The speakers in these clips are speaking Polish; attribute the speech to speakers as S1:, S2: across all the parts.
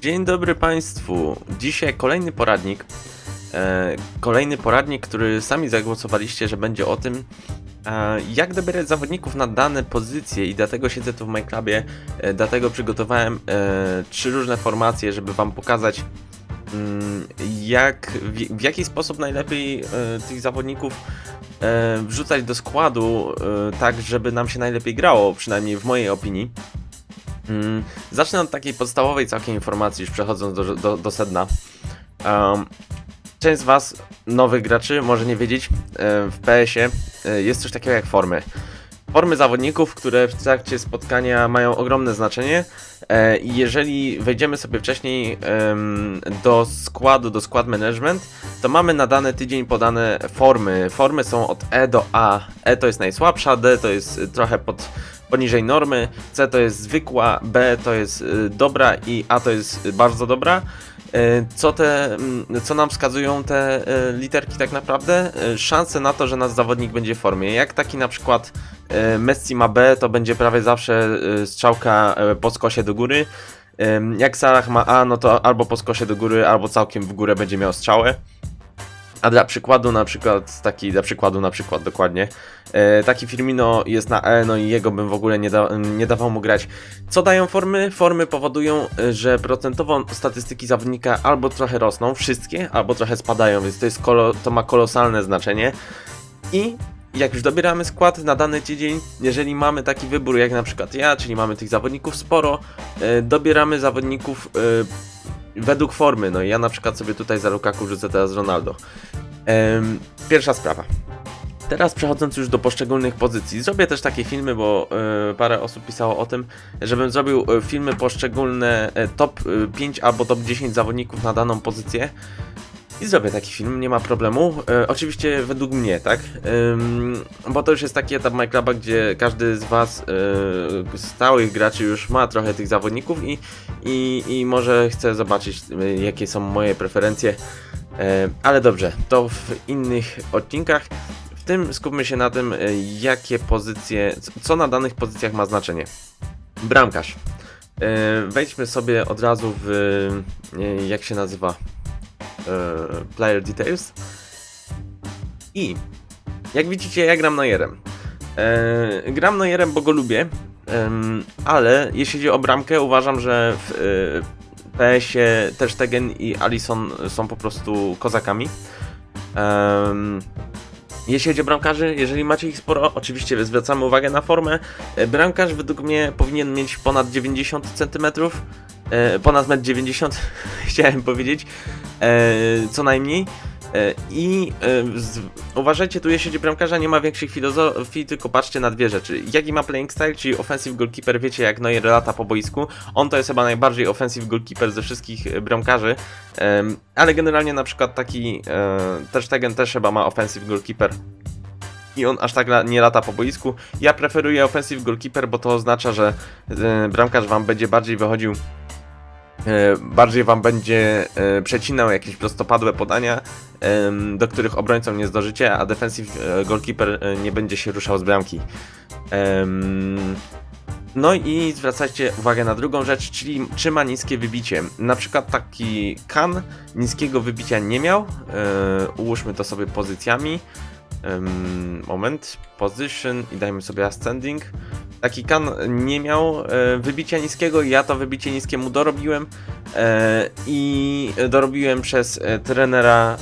S1: Dzień dobry Państwu. Dzisiaj kolejny poradnik. E, kolejny poradnik, który sami zagłosowaliście, że będzie o tym, e, jak dobierać zawodników na dane pozycje i dlatego siedzę tu w MyClubie, e, dlatego przygotowałem trzy różne formacje, żeby Wam pokazać mm, jak, w, jaki sposób najlepiej tych zawodników wrzucać do składu, tak żeby nam się najlepiej grało, przynajmniej w mojej opinii. Mm, Zacznę od takiej podstawowej całkiem informacji, już przechodząc do, do, do sedna. Um, część z Was, nowych graczy, może nie wiedzieć, e, w PS-ie e, jest coś takiego jak formy. Formy zawodników, które w trakcie spotkania mają ogromne znaczenie e, jeżeli wejdziemy sobie wcześniej do składu, do skład management, to mamy na dany tydzień podane formy. Formy są od E do A. E to jest najsłabsza, D to jest trochę pod, poniżej normy, C to jest zwykła, B to jest y, dobra i A to jest bardzo dobra. Y, Co, te, mm, co nam wskazują te y, literki tak naprawdę? Szanse na to, że nasz zawodnik będzie w formie. Jak taki na przykład Messi ma B, to będzie prawie zawsze strzałka po skosie do góry. Jak Salah ma A, no to albo po skosie do góry, albo całkiem w górę będzie miał strzałę. A dla przykładu, na przykład, taki dla przykładu, na przykład dokładnie, e, taki Firmino jest na E, no i jego bym w ogóle nie, da, nie dawał mu grać. Co dają formy? Formy powodują, e, że procentowo statystyki zawodnika albo trochę rosną, wszystkie, albo trochę spadają, więc to, jest kolo, to ma kolosalne znaczenie. I jak już dobieramy skład na dany tydzień, jeżeli mamy taki wybór jak na przykład ja, czyli mamy tych zawodników sporo, e, dobieramy zawodników e, według formy. No ja na przykład sobie tutaj za Lukaku rzucę teraz Ronaldo. Em, pierwsza sprawa. Teraz przechodząc już do poszczególnych pozycji, zrobię też takie filmy, bo e, parę osób pisało o tym, żebym zrobił e, filmy poszczególne e, top e, 5 albo top 10 zawodników na daną pozycję. I zrobię taki film, nie ma problemu. E, oczywiście według mnie, tak? Ym, bo to już jest taki etap MyCluba, gdzie każdy z Was, e, stałych graczy, już ma trochę tych zawodników i, i, i może chce zobaczyć, e, jakie są moje preferencje. E, ale dobrze, to w innych odcinkach. W tym skupmy się na tym, e, jakie pozycje, co na danych pozycjach ma znaczenie. Bramkarz. E, Wejdźmy sobie od razu w, e, jak się nazywa, e, player details. I jak widzicie, ja gram Neuerem. E, gram Neuerem, bo go lubię, ale jeśli chodzi o bramkę, uważam, że w e, PS-ie Ter Stegen i Alisson są po prostu kozakami. Jeśli chodzi o bramkarzy, jeżeli macie ich sporo, oczywiście zwracamy uwagę na formę. E, Bramkarz według mnie powinien mieć ponad 90 cm, e, ponad 1,90 m, chciałem powiedzieć, e, co najmniej. E, I e, z, uważajcie, tu jeśli chodzi bramkarza, nie ma większych filozofii, tylko patrzcie na dwie rzeczy. Jaki ma playing style, czyli offensive goalkeeper, wiecie jak Neuer lata po boisku. On to jest chyba najbardziej offensive goalkeeper ze wszystkich e, bramkarzy, Em, ale generalnie na przykład taki e, Ter Stegen też chyba ma offensive goalkeeper i on aż tak nie lata po boisku. Ja preferuję offensive goalkeeper, bo to oznacza, że e, bramkarz wam będzie bardziej wychodził e, bardziej wam będzie e, przecinał jakieś prostopadłe podania, do których obrońcą nie zdążycie, a defensive e, goalkeeper e, nie będzie się ruszał z bramki. No i zwracajcie uwagę na drugą rzecz, czyli czy ma niskie wybicie. Na przykład taki Kan niskiego wybicia nie miał. E, ułóżmy to sobie pozycjami. Moment, position i dajmy sobie ascending. Taki kan nie miał e, wybicia niskiego, ja to wybicie niskie mu dorobiłem e, i dorobiłem przez e, trenera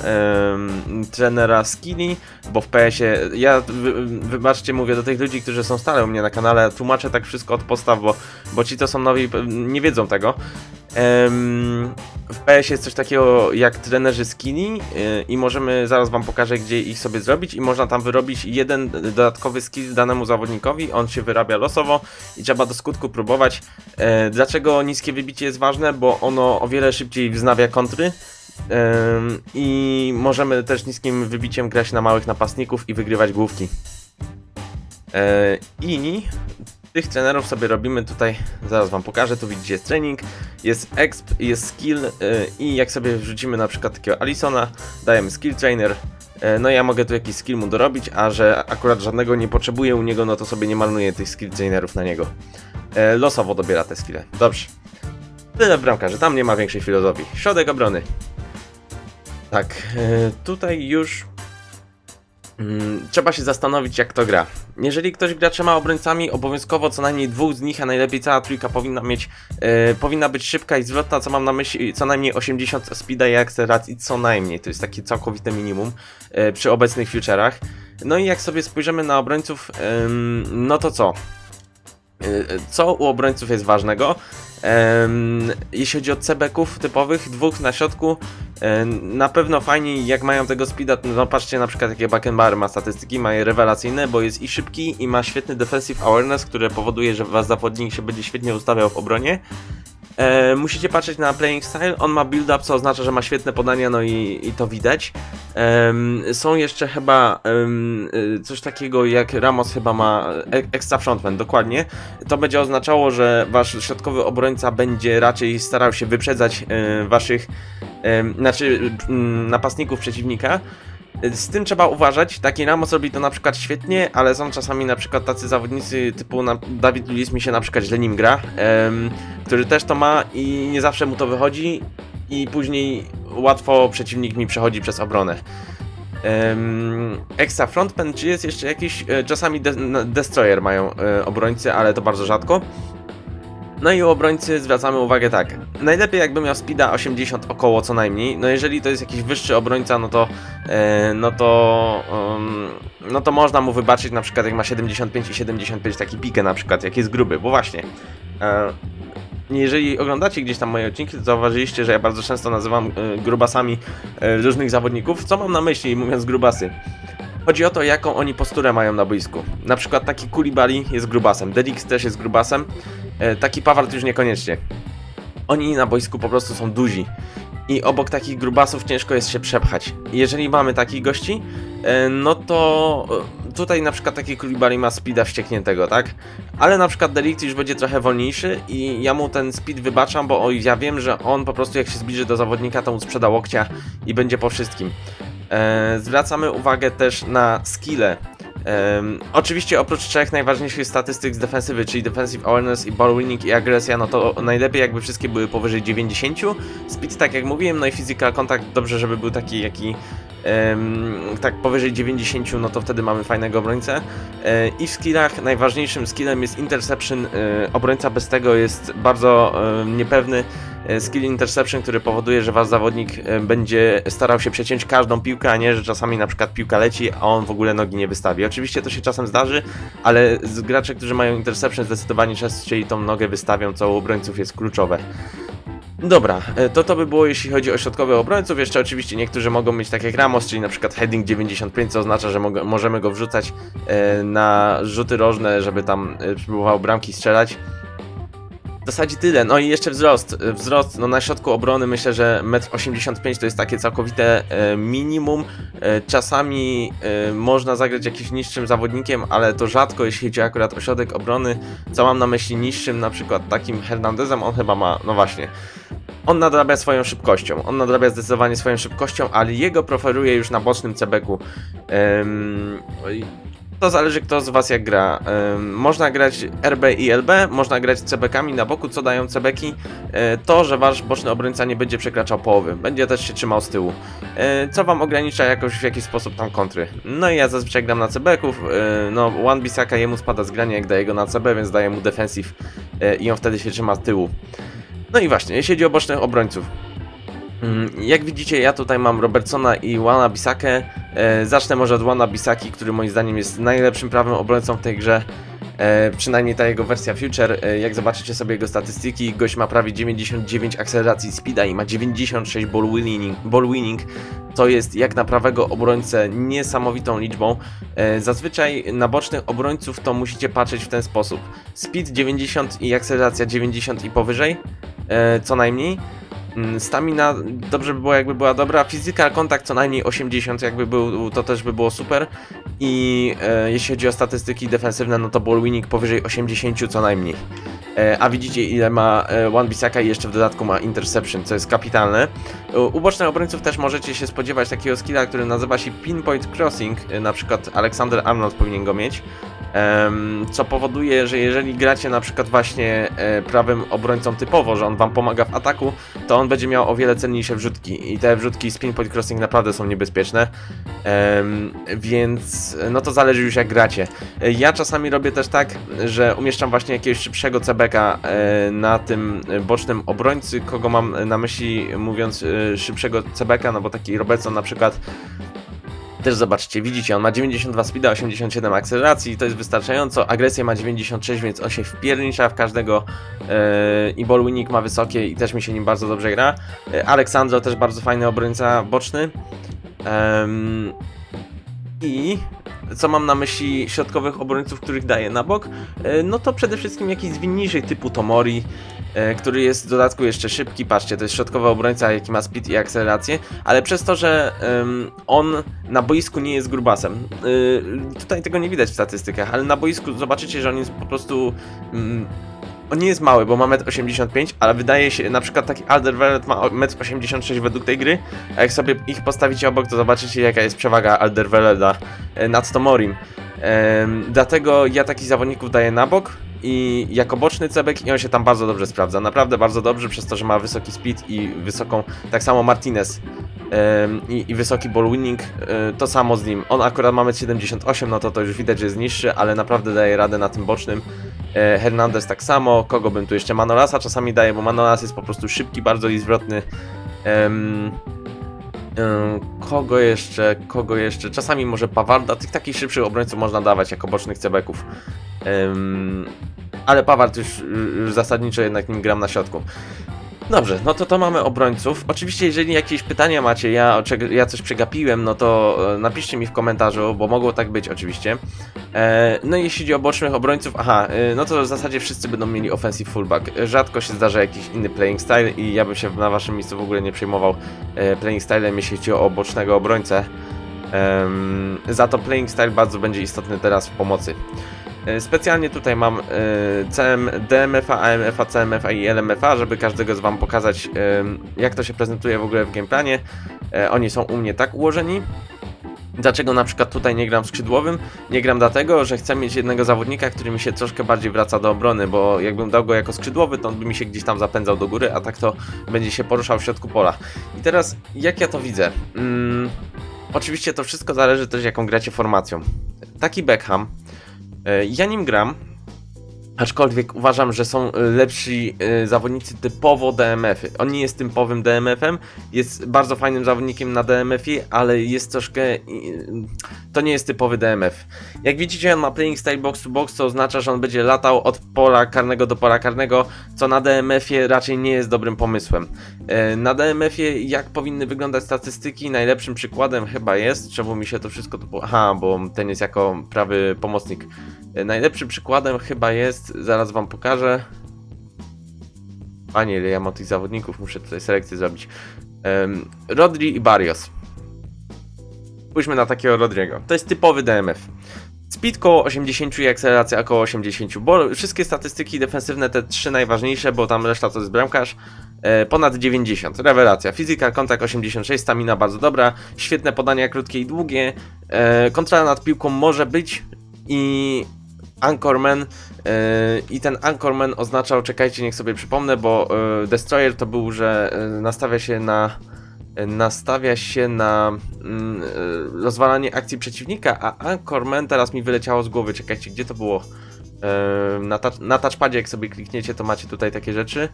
S1: trenera skilli, bo w PS-ie, ja wy, wybaczcie, mówię do tych ludzi, którzy są stale u mnie na kanale, tłumaczę tak wszystko od podstaw, bo, bo ci to są nowi nie wiedzą tego. W PS jest coś takiego jak trenerzy skilli y, i możemy, zaraz wam pokażę gdzie ich sobie zrobić i można tam wyrobić jeden dodatkowy skill danemu zawodnikowi, on się wyrabia losowo i trzeba do skutku próbować. E, Dlaczego niskie wybicie jest ważne? Bo ono o wiele szybciej wznawia kontry Ym, i możemy też niskim wybiciem grać na małych napastników i wygrywać główki. E, I tych trenerów sobie robimy tutaj, zaraz wam pokażę, tu widzicie jest trening, jest exp, jest skill y, i jak sobie wrzucimy na przykład takiego Alisona, dajemy skill trainer, no ja mogę tu jakiś skill mu dorobić, a że akurat żadnego nie potrzebuję u niego, no to sobie nie marnuję tych skill trainerów na niego. Y, Losowo dobiera te skille. Dobrze. Tyle bramkarze, tam nie ma większej filozofii. Środek obrony. Tak, e, tutaj już mm, trzeba się zastanowić, jak to gra. Jeżeli ktoś gra trzema obrońcami, obowiązkowo co najmniej dwóch z nich, a najlepiej cała trójka powinna mieć, e, powinna być szybka i zwrotna, co mam na myśli, co najmniej 80 speeda i akceleracji, co najmniej. To jest takie całkowite minimum e, przy obecnych futurach. No i jak sobie spojrzymy na obrońców, no to co? E, Co u obrońców jest ważnego? Jeśli chodzi o cebeków typowych, dwóch na środku, e, na pewno fajniej jak mają tego speeda, no patrzcie na przykład jakie Beckenbauer ma statystyki, ma je rewelacyjne, bo jest i szybki i ma świetny defensive awareness, które powoduje, że wasz zawodnik się będzie świetnie ustawiał w obronie. E, musicie patrzeć na playing style, on ma build up, co oznacza, że ma świetne podania, no i, i to widać. Em, są jeszcze chyba y, coś takiego jak Ramos chyba ma e- extra frontman, dokładnie. To będzie oznaczało, że wasz środkowy obrońca będzie raczej starał się wyprzedzać e, waszych, em, znaczy mm, napastników przeciwnika. Z tym trzeba uważać. Taki Ramos robi to na przykład świetnie, ale są czasami na przykład tacy zawodnicy typu na, Dawid Luiz mi się na przykład źle nim gra, em, który też to ma i nie zawsze mu to wychodzi i później łatwo przeciwnik mi przechodzi przez obronę. Em, extra frontman, czy jest jeszcze jakiś, e, czasami de, destroyer mają e, obrońcy, ale to bardzo rzadko. No i u obrońcy zwracamy uwagę tak. Najlepiej jakby miał speeda 80 około co najmniej. No jeżeli to jest jakiś wyższy obrońca, no to e, no to um, no to można mu wybaczyć na przykład jak ma 75 i 75 taki pikę na przykład, jak jest gruby, bo właśnie. E, jeżeli oglądacie gdzieś tam moje odcinki, to zauważyliście, że ja bardzo często nazywam e, grubasami e, różnych zawodników. Co mam na myśli mówiąc grubasy? Chodzi o to, jaką oni posturę mają na boisku. Na przykład taki Kulibali jest grubasem, Delix też jest grubasem, e, taki Pawart już niekoniecznie. Oni na boisku po prostu są duzi. I obok takich grubasów ciężko jest się przepchać. Jeżeli mamy takich gości, e, no to e, tutaj na przykład taki Kulibali ma speeda wściekniętego, tak? Ale na przykład Delict już będzie trochę wolniejszy i ja mu ten speed wybaczam, bo ja wiem, że on po prostu jak się zbliży do zawodnika, to mu sprzeda łokcia i będzie po wszystkim. E, zwracamy uwagę też na skille. Em, oczywiście oprócz trzech najważniejszych statystyk z defensywy, czyli defensive awareness i ball winning i agresja, no to najlepiej jakby wszystkie były powyżej 90. Speed tak jak mówiłem, no i physical contact dobrze, żeby był taki jaki tak powyżej 90, no to wtedy mamy fajnego obrońcę. E, I w skillach najważniejszym skillem jest interception. E, obrońca bez tego jest bardzo niepewny. E, Skill interception, który powoduje, że wasz zawodnik będzie starał się przeciąć każdą piłkę, a nie, że czasami na przykład piłka leci, a on w ogóle nogi nie wystawi. Oczywiście to się czasem zdarzy, ale gracze, którzy mają interception zdecydowanie częściej tą nogę wystawią, co u obrońców jest kluczowe. Dobra, e, to to by było jeśli chodzi o środkowych obrońców. Jeszcze oczywiście niektórzy mogą mieć tak jak Ramos, czyli na przykład heading 95, co oznacza, że możemy go wrzucać e, na rzuty rożne, żeby tam e, próbował bramki strzelać. W zasadzie tyle. No i jeszcze wzrost. E, Wzrost no na środku obrony myślę, że 1,85 m to jest takie całkowite e, minimum. E, Czasami e, można zagrać jakimś niższym zawodnikiem, ale to rzadko, jeśli chodzi akurat o środek obrony. Co mam na myśli niższym, na przykład takim Hernandezem, on chyba ma, no właśnie. On nadrabia swoją szybkością. On nadrabia zdecydowanie swoją szybkością, ale jego preferuje już na bocznym cebeku. I to zależy kto z was jak gra. Można grać RB i LB, można grać cebekami na boku, co dają cebeki? E, to, że wasz boczny obrońca nie będzie przekraczał połowy, będzie też się trzymał z tyłu. E, co wam ogranicza jakoś w jakiś sposób tam kontry. No i ja zazwyczaj gram na cebeków, e, no One Bisaka jemu spada z grania jak daje go na CB, więc daje mu defensive i on wtedy się trzyma z tyłu. No i właśnie, jeśli chodzi o bocznych obrońców. Mm, Jak widzicie, ja tutaj mam Robertsona i Wana Bisakę. E, zacznę może od Wana Bisaki, który moim zdaniem jest najlepszym prawym obrońcą w tej grze. E, przynajmniej ta jego wersja Future. E, jak zobaczycie sobie jego statystyki, gość ma prawie 99 akceleracji speeda i ma 96 ball winning. Ball winning. To jest jak na prawego obrońcę niesamowitą liczbą. Zazwyczaj na bocznych obrońców to musicie patrzeć w ten sposób. Speed 90 i akceleracja 90 i powyżej, co najmniej. Mm, Stamina dobrze by było jakby była dobra, physical kontakt co najmniej 80 jakby był, to też by było super i e, jeśli chodzi o statystyki defensywne, no to ball winning powyżej 80 co najmniej. E, a widzicie ile ma e, One Bisaka i jeszcze w dodatku ma Interception, co jest kapitalne. U, bocznych obrońców też możecie się spodziewać takiego skilla, który nazywa się Pinpoint Crossing, e, na przykład Alexander Arnold powinien go mieć. Co powoduje, że jeżeli gracie na przykład właśnie prawym obrońcą typowo, że on wam pomaga w ataku, to on będzie miał o wiele cenniejsze wrzutki i te wrzutki z pinpoint crossing naprawdę są niebezpieczne, więc no to zależy już jak gracie. Ja czasami robię też tak, że umieszczam właśnie jakiegoś szybszego cebeka e, na tym bocznym obrońcy, kogo mam na myśli mówiąc e, szybszego cebeka, no bo taki Robertson na przykład też zobaczcie, widzicie, on ma 92 speeda, 87 akceleracji, to jest wystarczająco. Agresję ma 96, więc on się wpiernicza w każdego e, i ball winning ma wysokie i też mi się nim bardzo dobrze gra. Aleksandro też bardzo fajny obrońca boczny. I co mam na myśli środkowych obrońców, których daję na bok? E, no to przede wszystkim jakiś zwinniejszy typu Tomori, e, który jest w dodatku jeszcze szybki. Patrzcie, to jest środkowy obrońca, jaki ma speed i akcelerację, ale przez to, że on na boisku nie jest grubasem. Y, tutaj tego nie widać w statystykach, ale na boisku zobaczycie, że on jest po prostu. On nie jest mały, bo ma 1,85 m, ale wydaje się, na przykład taki Alderweireld ma 1,86 m według tej gry, a jak sobie ich postawicie obok, to zobaczycie jaka jest przewaga Alderweirelda e, nad Tomorim. Dlatego ja takich zawodników daję na bok i jako boczny cebek i on się tam bardzo dobrze sprawdza. Naprawdę bardzo dobrze, przez to, że ma wysoki speed i wysoką, tak samo Martinez i, i wysoki ball winning, e, to samo z nim. On akurat ma 1,78 no to to już widać, że jest niższy, ale naprawdę daje radę na tym bocznym. E, Hernandez tak samo, kogo bym tu jeszcze? Manolasa czasami daje, bo Manolas jest po prostu szybki bardzo i zwrotny. Em, kogo jeszcze? Kogo jeszcze? Czasami może Pawarda, tych takich szybszych obrońców można dawać jako bocznych cebeków. Em, ale Paward już, już zasadniczo jednak nim gram na środku. Dobrze, no to to mamy obrońców. Oczywiście, jeżeli jakieś pytania macie, ja, ja coś przegapiłem, no to e, napiszcie mi w komentarzu, bo mogło tak być oczywiście. E, no i jeśli chodzi o bocznych obrońców, aha, e, no to w zasadzie wszyscy będą mieli offensive fullback. Rzadko się zdarza jakiś inny playing style i ja bym się na waszym miejscu w ogóle nie przejmował e, playing stylem, jeśli chodzi o bocznego obrońcę. Za to playing style bardzo będzie istotny teraz w pomocy. E, Specjalnie tutaj mam e, CM, DMFA, AMFA, i LMFA, żeby każdego z Wam pokazać, em, jak to się prezentuje w ogóle w gameplanie. E, Oni są u mnie tak ułożeni. Dlaczego na przykład tutaj nie gram skrzydłowym? Nie gram dlatego, że chcę mieć jednego zawodnika, który mi się troszkę bardziej wraca do obrony, bo jakbym dał go jako skrzydłowy, to on by mi się gdzieś tam zapędzał do góry, a tak to będzie się poruszał w środku pola. I teraz, jak ja to widzę? Mm, oczywiście to wszystko zależy też, jaką gracie formacją. Taki Beckham, E, Ja nim gram, aczkolwiek uważam, że są e, lepsi e, zawodnicy typowo DMF-y. On nie jest typowym DMF-em, jest bardzo fajnym zawodnikiem na DMF-ie, ale jest troszkę... e, To nie jest typowy DMF. Jak widzicie, on ma playing style box to box, co oznacza, że on będzie latał od pola karnego do pola karnego, co na DMF-ie raczej nie jest dobrym pomysłem. E, Na DMF-ie jak powinny wyglądać statystyki? Najlepszym przykładem chyba jest, czemu mi się to wszystko tu... Aha, bo ten jest jako prawy pomocnik. E, Najlepszym przykładem chyba jest, zaraz wam pokażę. Panie, ile ja mam tych zawodników, muszę tutaj selekcję zrobić. Em, Rodri i Barrios. Spójrzmy na takiego Rodriego. To jest typowy DMF. Speed koło 80 i akceleracja około 80, bo wszystkie statystyki defensywne, te trzy najważniejsze, bo tam reszta to jest bramkarz, e, ponad 90, rewelacja. Physical kontakt 86, stamina bardzo dobra, świetne podania krótkie i długie, e, kontrola nad piłką może być i Anchorman e, i ten Anchorman oznaczał, czekajcie, niech sobie przypomnę, bo e, Destroyer to był, że e, nastawia się na nastawia się na mm, rozwalanie akcji przeciwnika, a Anchorman teraz mi wyleciało z głowy, czekajcie, gdzie to było? Na, na touchpadzie jak sobie klikniecie, to macie tutaj takie rzeczy.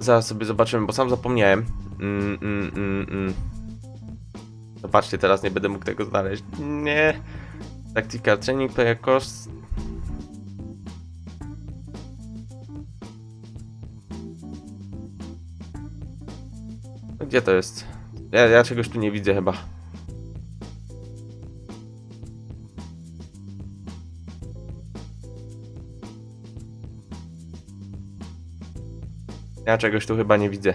S1: Zaraz sobie zobaczymy, bo sam zapomniałem. Mm, mm, mm, mm. Zobaczcie, teraz nie będę mógł tego znaleźć. Nie. Tactical training player cost. Gdzie to jest? Ja, ja czegoś tu nie widzę chyba. Ja czegoś tu chyba nie widzę.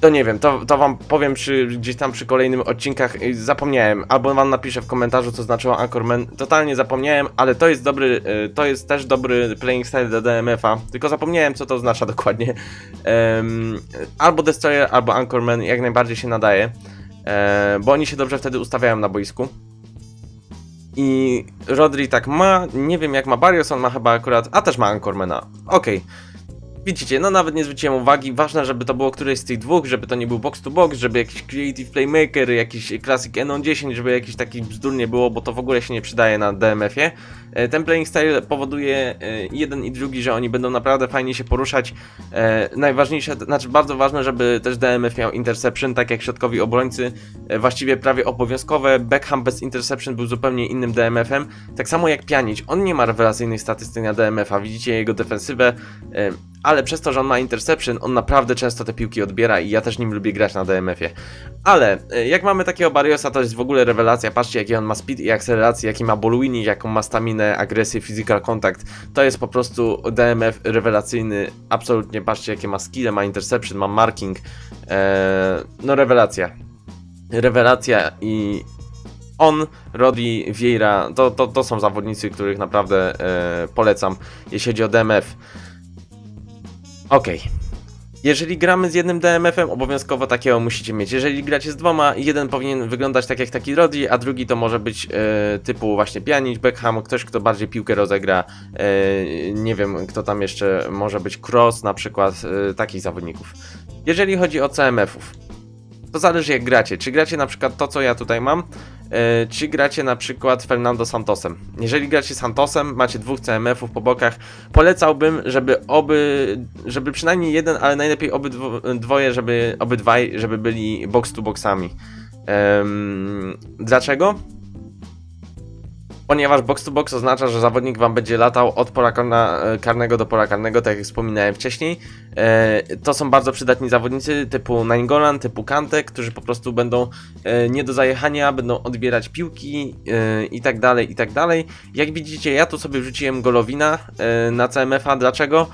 S1: To nie wiem, to, to wam powiem przy, gdzieś tam przy kolejnym odcinkach. Zapomniałem, albo wam napiszę w komentarzu, co znaczyło Anchorman. Totalnie zapomniałem, ale to jest dobry, y, to jest też dobry playing style dla DMF-a. Tylko zapomniałem, co to oznacza dokładnie. Em, albo Destroyer, albo Anchorman jak najbardziej się nadaje. E, bo oni się dobrze wtedy ustawiają na boisku. I Rodri tak ma, nie wiem jak ma Barrios, on ma chyba akurat, a też ma Anchormana. Okej. Widzicie, no nawet nie zwróciłem uwagi, ważne, żeby to było któreś z tych dwóch, żeby to nie był box to box, żeby jakiś Creative Playmaker, jakiś Classic Enon 10, żeby jakiś taki bzdur nie było, bo to w ogóle się nie przydaje na DMF-ie. E, Ten playing style powoduje e, jeden i drugi, że oni będą naprawdę fajnie się poruszać. E, Najważniejsze, znaczy bardzo ważne, żeby też DMF miał interception, tak jak środkowi obrońcy, właściwie prawie obowiązkowe. Beckham bez interception był zupełnie innym DMF-em, tak samo jak Pjanic. On nie ma rewelacyjnych statystyk na DMF-a, widzicie jego defensywę, ale przez to, że on ma interception, on naprawdę często te piłki odbiera i ja też nim lubię grać na DMF-ie. Ale jak mamy takiego Barriosa, to jest w ogóle rewelacja. Patrzcie, jaki on ma speed i akcelerację, jaki ma Bolwini, jaką ma staminę, agresję, physical contact. To jest po prostu DMF rewelacyjny. Absolutnie, patrzcie, jakie ma skille, ma interception, ma marking. E, no, rewelacja. Rewelacja i on, Rodi, Vieira, to, to, to są zawodnicy, których naprawdę e, polecam, jeśli chodzi o DMF. Okej. Jeżeli gramy z jednym DMF-em, obowiązkowo takiego musicie mieć. Jeżeli gracie z dwoma, jeden powinien wyglądać tak jak taki Rodi, a drugi to może być e, typu właśnie Pjanic, Beckham, ktoś kto bardziej piłkę rozegra. E, nie wiem, kto tam jeszcze może być Cross na przykład, e, takich zawodników. Jeżeli chodzi o CMF-ów, to zależy jak gracie. Czy gracie na przykład to, co ja tutaj mam, czy gracie na przykład Fernando Santosem. Jeżeli gracie Santosem, macie dwóch CMF-ów po bokach, polecałbym, żeby oby, żeby przynajmniej jeden, ale najlepiej obydwoje, żeby obydwaj, żeby byli box to boxami. Em, dlaczego? Ponieważ box to box oznacza, że zawodnik wam będzie latał od pola e, karnego do pola karnego, tak jak wspominałem wcześniej. E, to są bardzo przydatni zawodnicy typu Nainggolan, typu Kante, którzy po prostu będą e, nie do zajechania, będą odbierać piłki i tak dalej, i tak dalej. Jak widzicie, ja tu sobie wrzuciłem Golowina na CMF-a. Dlaczego?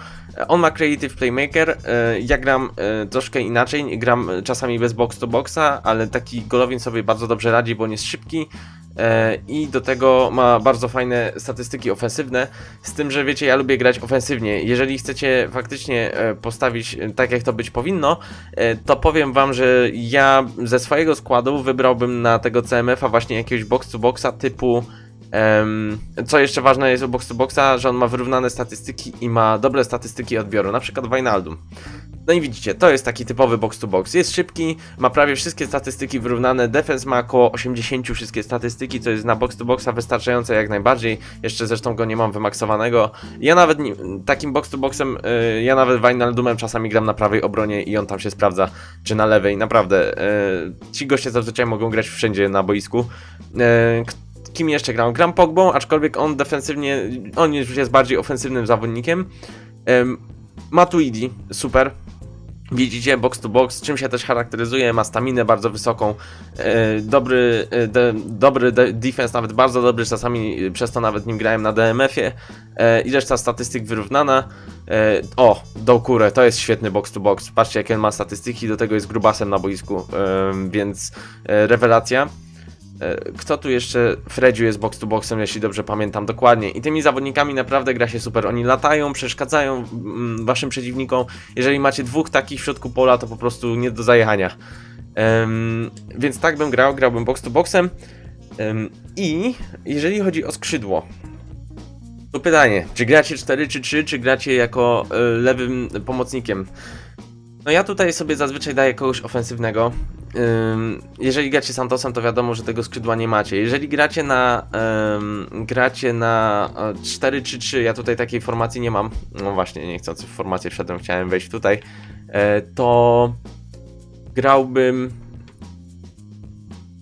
S1: On ma Creative Playmaker, ja gram troszkę inaczej, gram czasami bez box to boxa, ale taki Golowin sobie bardzo dobrze radzi, bo on jest szybki, i do tego ma bardzo fajne statystyki ofensywne, z tym, że wiecie, ja lubię grać ofensywnie. Jeżeli chcecie faktycznie e, postawić e, tak, jak to być powinno, e, to powiem wam, że ja ze swojego składu wybrałbym na tego CMF-a właśnie jakiegoś box to boxa typu co jeszcze ważne jest u box to boxa, że on ma wyrównane statystyki i ma dobre statystyki odbioru, na przykład Wijnaldum. No i widzicie, to jest taki typowy box to box. Jest szybki, ma prawie wszystkie statystyki wyrównane, defense ma około 80 wszystkie statystyki, co jest na box to boxa wystarczające jak najbardziej. Jeszcze zresztą go nie mam wymaksowanego. Ja nawet nie, takim box to boxem, y, ja nawet Wijnaldumem czasami gram na prawej obronie i on tam się sprawdza, czy na lewej. Naprawdę, y, ci goście zazwyczaj mogą grać wszędzie na boisku. Y, k- kim jeszcze gram? Gram Pogbą, aczkolwiek on defensywnie, on już jest bardziej ofensywnym zawodnikiem. Em, Matuidi, super. Widzicie, box to box, czym się też charakteryzuje, ma staminę bardzo wysoką, e, dobry, e, de, dobry de, defense, nawet bardzo dobry, czasami przez to nawet nim grałem na DMF-ie e, i reszta statystyk wyrównana. E, o, Doucoure, to jest świetny box to box, patrzcie jakie on ma statystyki, do tego jest grubasem na boisku, e, więc e, rewelacja. E, Kto tu jeszcze? Fredziu jest box to boxem, jeśli dobrze pamiętam dokładnie. I tymi zawodnikami naprawdę gra się super. Oni latają, przeszkadzają mm, waszym przeciwnikom. Jeżeli macie dwóch takich w środku pola, to po prostu nie do zajechania. Em, więc tak bym grał, grałbym box to boxem. Em, I jeżeli chodzi o skrzydło, to pytanie, czy gracie 4 czy 3, czy gracie jako e, lewym pomocnikiem? No ja tutaj sobie zazwyczaj daję kogoś ofensywnego. Jeżeli gracie Santosem, to wiadomo, że tego skrzydła nie macie. Jeżeli gracie na ym, gracie na e, 4-3-3, ja tutaj takiej formacji nie mam. No właśnie, nie chcąc w formację wszedłem, chciałem wejść tutaj. E, to grałbym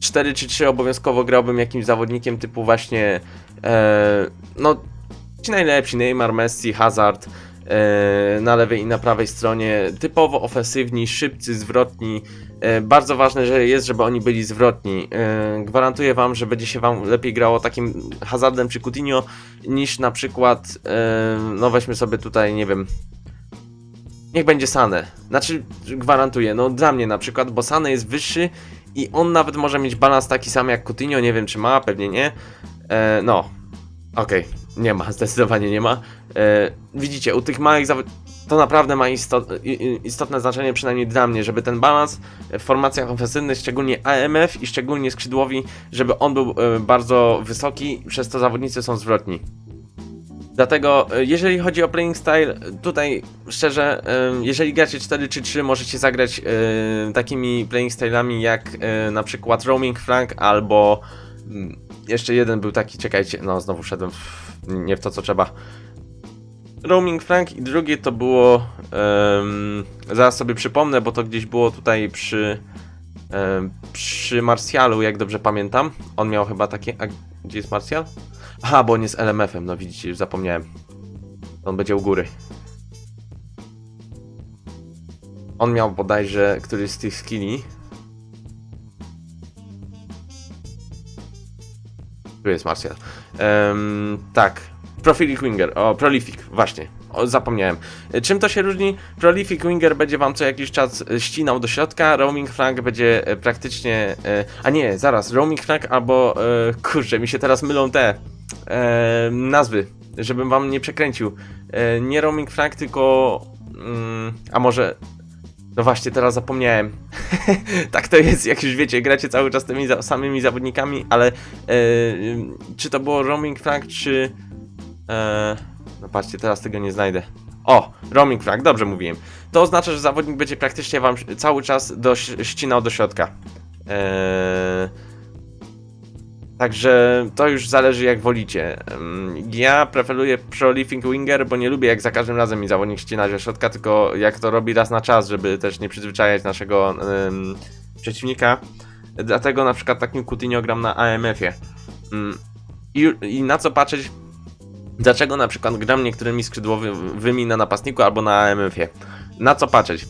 S1: 4-3-3 obowiązkowo grałbym jakimś zawodnikiem typu właśnie e, no ci najlepsi, Neymar, Messi, Hazard na lewej i na prawej stronie, typowo ofensywni, szybcy, zwrotni. E, bardzo ważne że jest, żeby oni byli zwrotni. E, gwarantuję wam, że będzie się wam lepiej grało takim Hazardem czy Coutinho niż na przykład, e, no weźmy sobie tutaj, nie wiem, Niech będzie Sane. Znaczy, gwarantuję, no dla mnie na przykład, bo Sane jest wyższy i on nawet może mieć balans taki sam jak Coutinho, nie wiem czy ma, pewnie nie. E, no, okej, nie ma, zdecydowanie nie ma. E, widzicie, u tych małych to naprawdę ma istotne znaczenie, przynajmniej dla mnie, żeby ten balans w formacjach ofensywnych, szczególnie AMF i szczególnie skrzydłowi, żeby on był e, bardzo wysoki, przez to zawodnicy są zwrotni. Dlatego, e, jeżeli chodzi o playing style, tutaj szczerze, jeżeli gracie 4 czy 3, możecie zagrać takimi playing stylami jak na przykład roaming flank albo mm, jeszcze jeden był taki, czekajcie, no znowu wszedłem w, nie w to co trzeba. Roaming flank i drugie to było, em, zaraz sobie przypomnę, bo to gdzieś było tutaj przy em, przy Marsjalu, jak dobrze pamiętam. On miał chyba takie, a gdzie jest Marsjal? Aha, bo on jest LMF-em, no widzicie, już zapomniałem. On będzie u góry. On miał bodajże któryś z tych skilli. Tu jest Martial. Em, tak. Prolific Winger. O, Prolific, właśnie. O, zapomniałem. Czym to się różni? Prolific Winger będzie wam co jakiś czas e, ścinał do środka, Roaming Flank będzie e, praktycznie... e, A nie, zaraz, Roaming Flank albo... Kurczę, mi się teraz mylą te nazwy, żebym wam nie przekręcił. Nie Roaming Flank, tylko... Mm, a może... No właśnie, teraz zapomniałem. tak to jest, jak już wiecie, gracie cały czas tymi samymi zawodnikami, ale czy to było roaming flag, czy... E, no patrzcie, teraz tego nie znajdę. O, roaming flag, dobrze mówiłem. To oznacza, że zawodnik będzie praktycznie wam cały czas do, ścinał do środka. E, Także to już zależy jak wolicie. Ja preferuję Prolific Winger, bo nie lubię jak za każdym razem mi zawodnik ścina ze środka, tylko jak to robi raz na czas, żeby też nie przyzwyczajać naszego przeciwnika. Dlatego na przykład takim Coutinho gram na AMF-ie. Ym, i, I na co patrzeć? Dlaczego na przykład gram niektórymi skrzydłowymi na napastniku albo na AMF-ie? Na co patrzeć?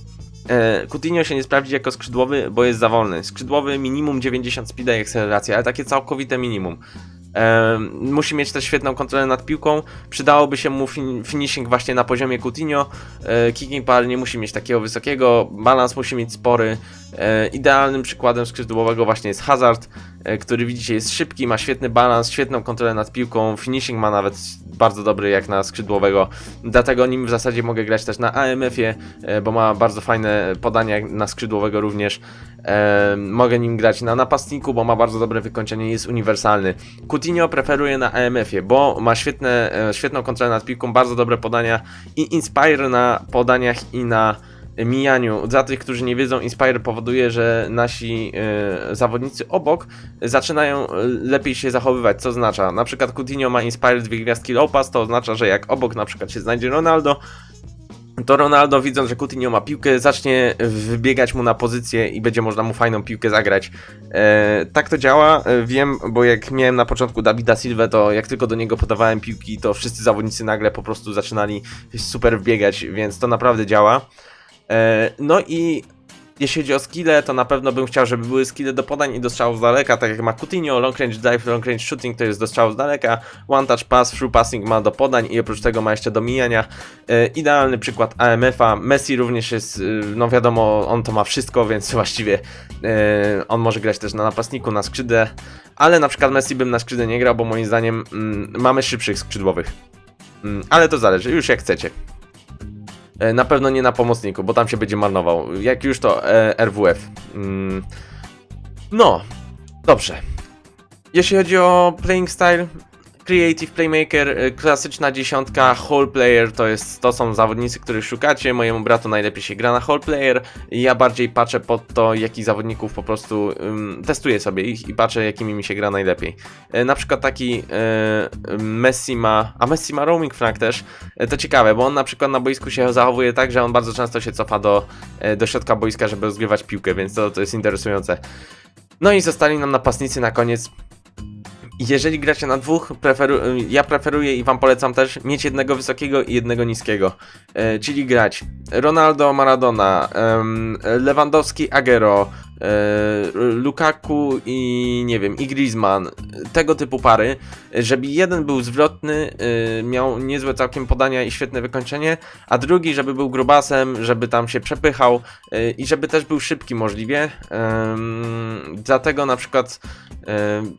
S1: E, Coutinho się nie sprawdzi jako skrzydłowy, bo jest za wolny. Skrzydłowy minimum 90 speeda i akceleracja, ale takie całkowite minimum. E, musi mieć też świetną kontrolę nad piłką. Przydałoby się mu fin finishing właśnie na poziomie Coutinho. E, kicking power nie musi mieć takiego wysokiego, balans musi mieć spory. Idealnym przykładem skrzydłowego właśnie jest Hazard, który widzicie jest szybki, ma świetny balans, świetną kontrolę nad piłką. Finishing ma nawet bardzo dobry jak na skrzydłowego. Dlatego nim w zasadzie mogę grać też na AMF-ie, e, bo ma bardzo fajne podania na skrzydłowego również. E, mogę nim grać na napastniku, bo ma bardzo dobre wykończenie, jest uniwersalny. Coutinho preferuję na AMF-ie, bo ma świetne, e, świetną kontrolę nad piłką, bardzo dobre podania i Inspire na podaniach i na mijaniu. Dla tych, którzy nie wiedzą, Inspire powoduje, że nasi e, zawodnicy obok zaczynają e, lepiej się zachowywać, co oznacza, na przykład Coutinho ma Inspire dwie gwiazdki low pass, to oznacza, że jak obok na przykład się znajdzie Ronaldo, to Ronaldo widząc, że Coutinho ma piłkę, zacznie wybiegać mu na pozycję i będzie można mu fajną piłkę zagrać. E, tak to działa, e, wiem, bo jak miałem na początku Davida Silva, to jak tylko do niego podawałem piłki, to wszyscy zawodnicy nagle po prostu zaczynali super wbiegać, więc to naprawdę działa. E, no i jeśli chodzi o skille, to na pewno bym chciał, żeby były skille do podań i do strzałów z daleka, tak jak ma Coutinho, long range drive, long range shooting to jest do strzałów z daleka, one touch pass, through passing ma do podań i oprócz tego ma jeszcze do mijania. E, idealny przykład AMF-a, Messi również jest, e, no wiadomo, on to ma wszystko, więc właściwie e, on może grać też na napastniku, na skrzydle, ale na przykład Messi bym na skrzydle nie grał, bo moim zdaniem mm, mamy szybszych skrzydłowych. Mm, ale to zależy, już jak chcecie. E, Na pewno nie na pomocniku, bo tam się będzie marnował. Jak już to e, RWF. Mm. No, dobrze. Jeśli chodzi o playing style, creative playmaker, e, klasyczna dziesiątka, whole player to jest to są zawodnicy, których szukacie. Mojemu bratu najlepiej się gra na whole player. Ja bardziej patrzę pod to, jakich zawodników po prostu ym, testuję sobie ich i patrzę, jakimi mi się gra najlepiej. E, na przykład taki e, Messi ma, a Messi ma roaming flank też. E, To ciekawe, bo on na przykład na boisku się zachowuje tak, że on bardzo często się cofa do, e, do środka boiska, żeby rozgrywać piłkę, więc to, to jest interesujące. No i zostali nam napastnicy na koniec. Jeżeli gracie na dwóch, preferu ja preferuję i wam polecam też mieć jednego wysokiego i jednego niskiego. E, czyli grać Ronaldo, Maradona, em, Lewandowski, Agero, e, Lukaku i nie wiem, i Griezmann, tego typu pary, żeby jeden był zwrotny, e, miał niezłe całkiem podania i świetne wykończenie, a drugi, żeby był grubasem, żeby tam się przepychał e, i żeby też był szybki możliwie. Em, dlatego na przykład em,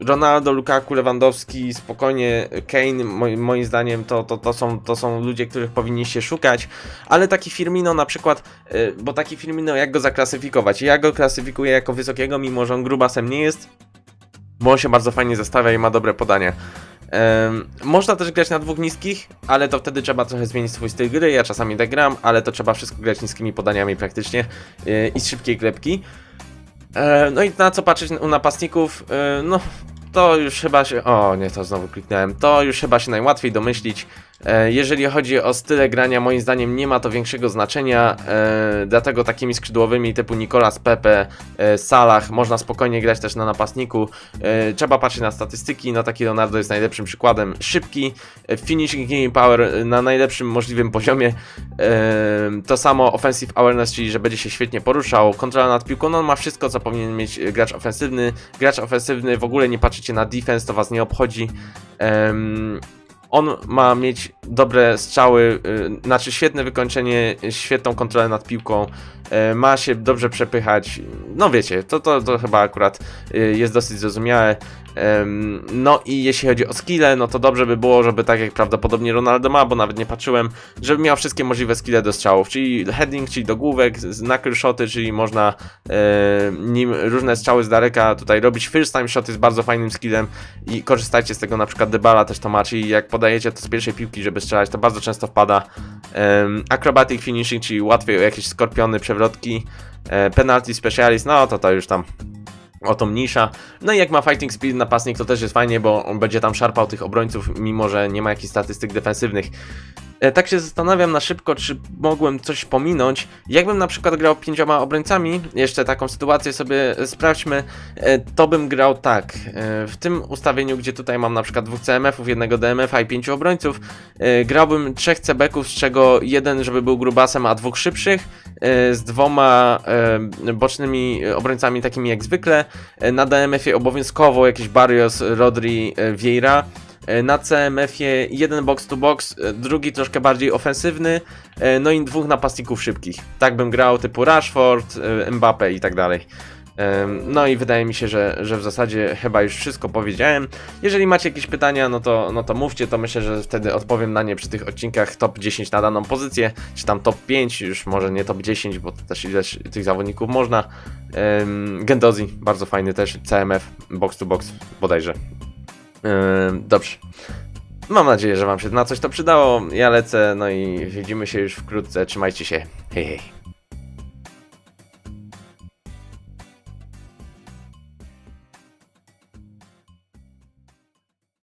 S1: Ronaldo, Lukaku, Lewandowski, spokojnie Kane, moim, zdaniem to, to, to, są, to są ludzie, których powinniście szukać, ale taki Firmino na przykład, y, bo taki Firmino jak go zaklasyfikować? Ja go klasyfikuję jako wysokiego, mimo że on grubasem nie jest, bo on się bardzo fajnie zestawia i ma dobre podanie. Em, można też grać na dwóch niskich, ale to wtedy trzeba trochę zmienić swój styl gry. Ja czasami tak gram, ale to trzeba wszystko grać niskimi podaniami praktycznie yy, i z szybkiej klepki. E, no i na co patrzeć u napastników? E, no, to już chyba się. O, nie, to znowu kliknąłem. To już chyba się najłatwiej domyślić. E, jeżeli chodzi o style grania, moim zdaniem nie ma to większego znaczenia. E, dlatego takimi skrzydłowymi typu Nicolas Pepe, e, Salah można spokojnie grać też na napastniku. Trzeba patrzeć na statystyki. No, taki Leonardo jest najlepszym przykładem. Szybki, finishing game power na najlepszym możliwym poziomie. To samo offensive awareness, czyli że będzie się świetnie poruszał. Kontrola nad piłką, no on ma wszystko, co powinien mieć gracz ofensywny. Gracz ofensywny, w ogóle nie patrzycie na defense, to was nie obchodzi. On ma mieć dobre strzały, y, znaczy świetne wykończenie, świetną kontrolę nad piłką, y, ma się dobrze przepychać. No wiecie, to, to, to chyba akurat y, jest dosyć zrozumiałe. No i jeśli chodzi o skille, no to dobrze by było, żeby tak jak prawdopodobnie Ronaldo ma, bo nawet nie patrzyłem, żeby miał wszystkie możliwe skille do strzałów, czyli heading, czyli do główek, knuckle shoty, czyli można e, nim różne strzały z daleka tutaj robić. First time shot jest bardzo fajnym skillem i korzystajcie z tego, na przykład Dybala też to ma, czyli jak podajecie to z pierwszej piłki, żeby strzelać, to bardzo często wpada. Em, acrobatic finishing, czyli łatwiej o jakieś skorpiony, przewrotki. E, penalty specialist, no to to już tam o to mniejsza. No i jak ma fighting speed napastnik, to też jest fajnie, bo on będzie tam szarpał tych obrońców, mimo że nie ma jakichś statystyk defensywnych. E, tak się zastanawiam na szybko, czy mogłem coś pominąć. Jakbym na przykład grał pięcioma obrońcami, jeszcze taką sytuację sobie sprawdźmy, e, to bym grał tak. E, w tym ustawieniu, gdzie tutaj mam na przykład dwóch CMF-ów, jednego DMF-a i pięciu obrońców, grałbym trzech CB-ków, z czego jeden, żeby był grubasem, a dwóch szybszych, z dwoma bocznymi obrońcami takimi jak zwykle. Na DMF-ie obowiązkowo jakiś Barrios, Rodri, Vieira. E, Na CMF-ie jeden box to box, e, drugi troszkę bardziej ofensywny, e, no i dwóch napastników szybkich. Tak bym grał typu Rashford, Mbappe i tak dalej. No i wydaje mi się, że, że w zasadzie chyba już wszystko powiedziałem. Jeżeli macie jakieś pytania, no to, no to mówcie, to myślę, że wtedy odpowiem na nie przy tych odcinkach top 10 na daną pozycję, czy tam top 5, już może nie top 10, bo też ileś tych zawodników można. Gendozi, bardzo fajny też, CMF, box to box bodajże. Dobrze. Mam nadzieję, że Wam się na coś to przydało. Ja lecę, no i widzimy się już wkrótce. Trzymajcie się. Hej, hej.